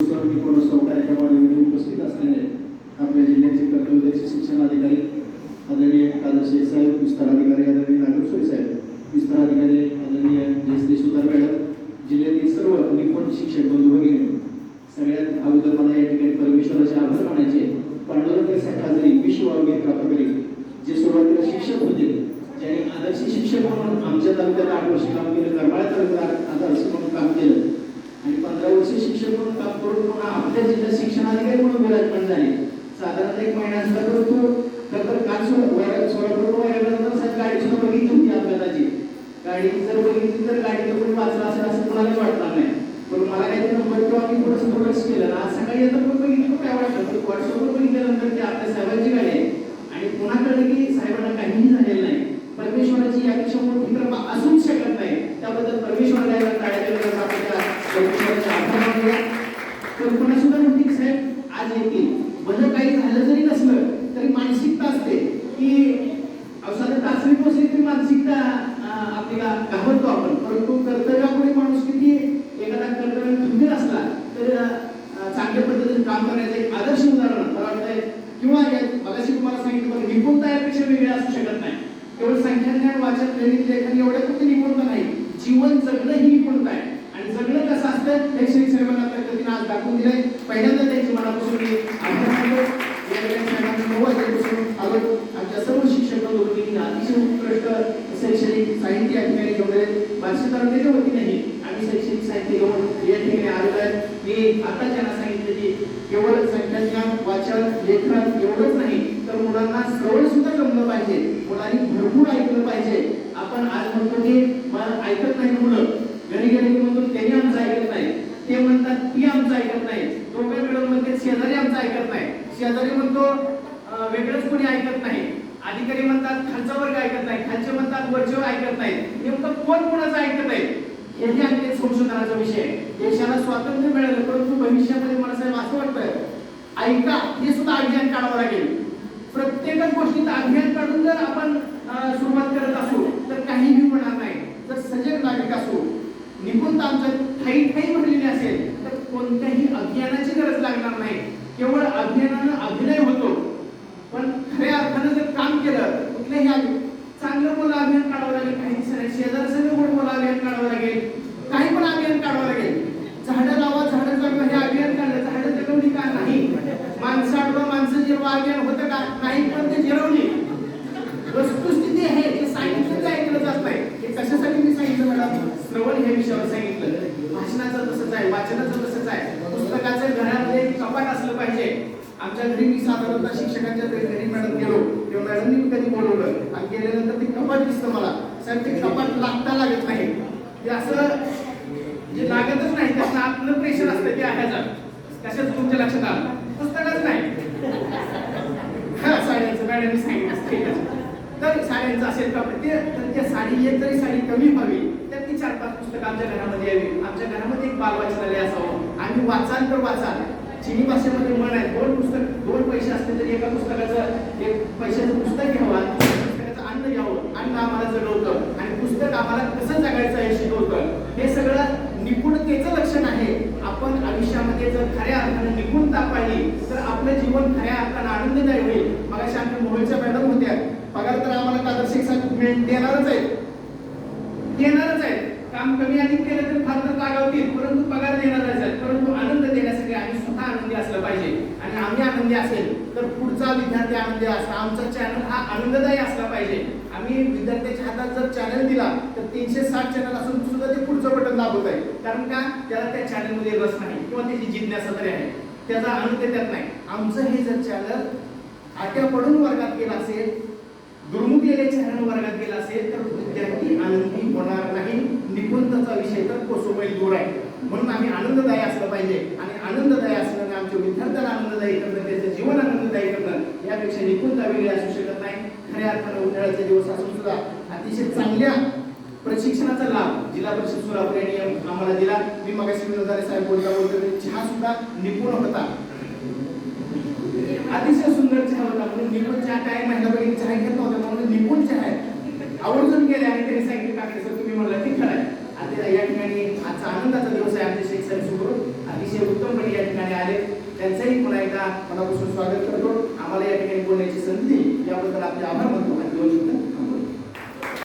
दीपोत्सव कार्यक्रमामध्ये उपस्थित असलेले आपल्या जिल्ह्याचे कर्तव्यदक्ष शिक्षण अधिकारी आदरणीय कादरशेख साहेब विस्तार अधिकारी आदरणीय नागरसोई साहेब विस्तार अधिकारी आदरणीय जयश्री सुधार मॅडम जिल्ह्यातील सर्व निपुण शिक्षक बंधू भगिनी सगळ्यात अगोदर मला या ठिकाणी परमेश्वराचे आभार मानायचे पांडुरंग साठाजरी विश्व आरोग्य प्राप्त करी जे सुरुवातीला शिक्षक होते ज्यांनी आदर्श शिक्षक म्हणून आमच्या तालुक्यात आठ वर्ष काम केलं करमाळ्या तालुक्यात आदर्श म्हणून काम केलं आणि पंधरा वर्ष शिक्षक म्हणून काम करून पुन्हा आपल्या जिल्हा शिक्षणाधिकारी म्हणून विराजमान झाले. साधारण एक महिन्याचा परंतु खरं तर काल सोळा सोलापूर वगैरे साहेब गाडी सुद्धा बघितली होती अपघाताची. गाडी जर बघितली तर गाडी कोणी वाचला असेल असं कोणालाच वाटणार नाही. पण मला काही नंबर किंवा मी थोडंसं थोडंच केलं ना आज सकाळी येतं पण बघितलं पण काय वाटलं. व्हॉट्सअपवर बघितल्यानंतर ते आपल्या साहेबांची गाडी आहे. आणि पुन्हा कळलं की साहेबांना काहीही झालेलं नाही. परमेश्वराची यापेक्षा मोठी कृपा असूच शकत नाही. त्याबद्दल परमेश्वराला याला टाळ्या दिल्या आपल्या परमेश्वराचे आभार मानूया कल्पना सुद्धा नव्हती की साहेब आज येतील भलं काही झालं जरी नसलं तरी मानसिकता असते की अहो, साधं चाचणी पोचली तरी मानसिकता आपल्याला घाबरतो आपण. परंतु कर्तव्यापुढे माणूस किती एखादा कर्तव्य खंबीर असला तर चांगल्या पद्धतीने काम करण्याचं एक आदर्श उदाहरण मला वाटतंय. किंवा या- मगाशी तुम्हाला सांगितलं बघा, निपुणता यापेक्षा वेगळी असू शकत नाही. केवळ संख्याज्ञान वाचन लेखन एवढ्या कुठे निपुणता नाही जीवन जगणं ही निपुणता आहे आणि जगणं कसं असतं हे श्री साहेबांना त्या पद्धतीने आज दाखवून दिलंय पहिल्यांदा त्यांची मनापासून मी आभार मानतो या वेळेला साहेबांनी नऊ वाजल्यापासून आलो आमच्या सर्व शिक्षक अतिशय उत्कृष्ट शैक्षणिक साहित्य या ठिकाणी घेऊन आले बार्शी वतीनेही आम्ही शैक्षणिक साहित्य घेऊन या ठिकाणी आलेलो आहे. मी आता ज्यांना सांगितलं की केवळ संख्याज्ञान वाचन लेखन एवढंच नाही तर मुलांना सवय सुद्धा जमलं पाहिजे. मुलांनी भरपूर ऐकलं पाहिजे. आपण आज म्हणतो की मला ऐकत नाही मुलं. घरी गेले की म्हणतो त्यांनी आमचं ऐकत नाही. ते म्हणतात ती आमचं ऐकत नाही. दोघे मिळून म्हणते शेजारी आमचं ऐकत नाही. शेजारी म्हणतो वेगळंच कोणी ऐकत नाही अधिकारी म्हणतात खालचा वर्ग ऐकत नाही खालचे म्हणतात वरचे ऐकत नाही नेमकं कोण कोणाचं ऐकत नाही हेही आणखी संशोधनाचा विषय. देशाला स्वातंत्र्य मिळालं परंतु भविष्यामध्ये मला साहेब असं वाटतं ऐका हे सुद्धा अभियान काढावं लागेल. प्रत्येकच गोष्टीत अभियान काढून जर आपण सुरुवात करत असू तर काहीही होणार नाही. जर सजग नागरिक असू निपुणता आमच्या ठाई ठाई भरलेली असेल तर कोणत्याही अभियानाची गरज लागणार नाही. केवळ अभियान अभिनय होतो पण खऱ्या अर्थानं जर काम केलं कुठल्याही अभि- चांगलं बोला अभियान काढावं लागेल काही दिवसांनी शेजारचं गोड बोला अभियान काढावं लागेल काही पण अभियान काढावं लागेल झाडं लावा झाडं जगवा हे अभियान काढलं झाडं जगवली का नाही माणसं आडवा माणसं जिरवा अभियान होतं का नाही पण ते जिरवली वस्तुस्थिती आहे ते सांगितलं ते ऐकलं जात नाही हे कशासाठी मी सांगितलं मॅडम श्रवण हे विषयावर सांगितलं. भाषणाचं तसंच आहे वाचनाचं तसंच आहे. पुस्तकाचं घरामध्ये कपाट असलं पाहिजे. आमच्या घरी मी साधारणतः शिक्षकांच्या घरी घरी मॅडम गेलो. तेव्हा मॅडमनी मी कधी बोलवलं. आणि गेल्यानंतर ते कपाट दिसतं मला. सर ते कपाट लागता लागत नाही. ते असं जे लागतच नाही त्याचं आपलं प्रेशर असतं ते आहे तशाच तुमच्या लक्षात आलं? पुस्तकच नाही. हा साड्यांचं मॅडमनी सांगितलं. तर साड्यांचं असेल का ते तर त्या साडी एक जरी साडी कमी व्हावी. तर चार पाच पुस्तकं आमच्या घरामध्ये यावी. आमच्या घरामध्ये एक बाल वाचनालय असावं. आम्ही वाचाल तर वाचाल. चिनी भाषेमध्ये म्हण आहे दोन पुस्तक दोन पैसे असले तरी एका पुस्तकाचं एक पैशाचं पुस्तक घ्यावं पुस्तकाचं अन्न घ्यावं. अन्न आम्हाला जगवतं. आणि पुस्तक आम्हाला कसं जगायचं हे शिकवतं. हे सगळं निपुणतेचं लक्षण आहे. आपण आयुष्यामध्ये जर खऱ्या अर्थाने निपुणता पाहिली तर आपलं जीवन खऱ्या अर्थाने आनंददायी होईल. मग आमच्या मोबाईलच्या मॅडम होत्या. पगार तर आम्हाला प्रादर्शिक मिळ- देणारच आहे देणारच आहे काम कमी अधिक केलं तर फार तर रागावतील परंतु पगार देणार असेल परंतु आनंद देण्यासाठी आम्ही स्वतः आनंदी असलं पाहिजे. आणि आम्ही आनंदी असेल तर पुढचा विद्यार्थी आनंदी असला आमचा चॅनल हा आनंददायी असला पाहिजे. आम्ही विद्यार्थ्याच्या हातात जर चॅनल दिला तर तीनशे साठ चॅनल असून सुद्धा ते पुढचं बटन दाबवत आहे कारण का? त्याला त्या चॅनलमध्ये रस नाही. किंवा त्याची जिज्ञासा तरी आहे. त्याचा आनंद त्यात नाही. आमचं हे जर चॅनल आट्या पडून वर्गात गेला असेल दुर्मुखलेल्या चॅनल वर्गात गेला असेल तर विद्यार्थी आनंदी होणार नाही खूप विषय दूर आहे. म्हणून आम्ही आनंददायी असलं पाहिजे. आणि आनंददायी असल्याने आमच्या विद्यार्थ्यांना आनंददायी करणं त्याचं जीवन आनंददायी करणं यापेक्षा निपुणता वेगळी असू शकत नाही. खऱ्या अर्थानं उन्हाळ्याचे दिवस असून सुद्धा अतिशय चांगल्या प्रशिक्षणाचा लाभ जिल्हा परिषद सोलापूर यांनी आम्हाला दिला. मी मगाशी विनोदारे साहेब बोलता बोलतो चहा सुद्धा निपुण होता. अतिशय सुंदर चहा होता म्हणून निपुण चहा काय महिला बहिणी चहा घेत नव्हत्या म्हणून निपुण चहा आहे आवर्जून गेले आणि त्यांनी सांगितलं काकडे सर तुम्ही म्हणलं ते खरं आहे आता या ठिकाणी आजचा आनंदाचा दिवस आहे आमचे शेख साहेब सुरू अतिशय अतिशय उत्तमपणे या ठिकाणी आले त्यांचंही पुन्हा एकदा मनापासून स्वागत करतो. आम्हाला या ठिकाणी बोलण्याची संधी याबद्दल आपले आभार मानतो आणि दोन शब्द.